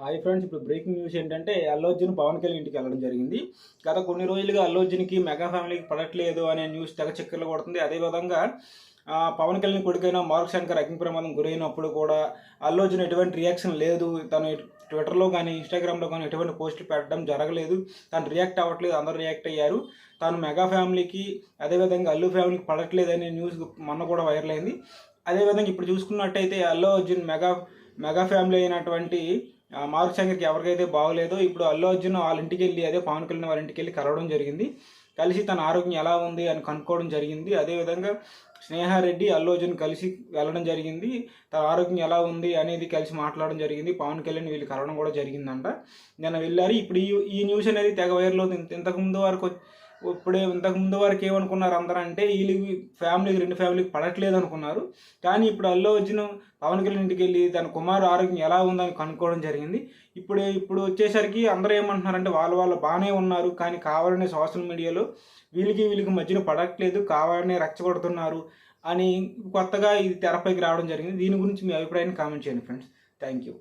Hi friends ఇప్పుడు breaking news ఏంటంటే అల్లు అర్జున్ పవన్ కళ్యాణ్ ఇంటికి వెళ్ళడం జరిగింది. గత కొన్ని రోజులుగా అల్లు అర్జున్కి మెగా ఫ్యామిలీకి పడట్లేదు అనే న్యూస్ తెగ చక్కర్లు కొడుతుంది. అదేవిధంగా పవన్ కళ్యాణ్ కొడుకైన మార్క్ శంకర్ అగ్ని ప్రమాదం గురైనప్పుడు కూడా అల్లు అర్జున్ ఎటువంటి రియాక్షన్ లేదు. తను ట్విట్టర్లో కానీ ఇన్స్టాగ్రామ్లో కానీ ఎటువంటి పోస్టులు పెట్టడం జరగలేదు. తను రియాక్ట్ అవ్వట్లేదు అందరూ రియాక్ట్ అయ్యారు. తాను మెగా ఫ్యామిలీకి అదేవిధంగా అల్లు ఫ్యామిలీకి పడట్లేదు అనే న్యూస్ మొన్న కూడా వైరల్ అయింది. అదేవిధంగా ఇప్పుడు చూసుకున్నట్టయితే Allu Arjun mega mega family అయినటువంటి మారుతి మార్క్ శంకర్కి ఎవరికైతే బాగోలేదో ఇప్పుడు అల్లు అర్జున్ వాళ్ళ ఇంటికి వెళ్ళి అదే పవన్ కళ్యాణ్ వాళ్ళ ఇంటికి వెళ్ళి కలవడం జరిగింది. కలిసి తన ఆరోగ్యం ఎలా ఉంది అని కనుక్కోవడం జరిగింది. అదేవిధంగా స్నేహారెడ్డి అల్లు అర్జున్ కలిసి వెళ్ళడం జరిగింది. తన ఆరోగ్యం ఎలా ఉంది అనేది కలిసి మాట్లాడడం జరిగింది. పవన్ కళ్యాణ్ వీళ్ళు కలవడం కూడా జరిగిందంట. నిన్న వెళ్ళారు. ఇప్పుడు ఈ ఈ న్యూస్ అనేది తెగ వైరల్ అవుతుంది. ఇంతకు ముందు వరకు ఇప్పుడే ఇంతకు ముందు వరకు ఏమనుకున్నారు అందరూ అంటే వీళ్ళకి ఫ్యామిలీకి రెండు ఫ్యామిలీకి పడట్లేదు అనుకున్నారు. కానీ ఇప్పుడు అల్లు అర్జున్ పవన్ కళ్యాణ్ ఇంటికి వెళ్ళి తన కుమారు ఆరోగ్యం ఎలా ఉందని కనుక్కోవడం జరిగింది. ఇప్పుడు ఇప్పుడు వచ్చేసరికి అందరూ ఏమంటున్నారంటే వాళ్ళు వాళ్ళు బాగానే ఉన్నారు కానీ కావాలనే సోషల్ మీడియాలో వీళ్ళకి వీళ్ళకి మధ్యన పడట్లేదు కావాలనే రచ్చగొడుతున్నారు అని కొత్తగా ఇది తెరపైకి రావడం జరిగింది. దీని గురించి మీ అభిప్రాయాన్ని కామెంట్ చేయండి ఫ్రెండ్స్. Thank you.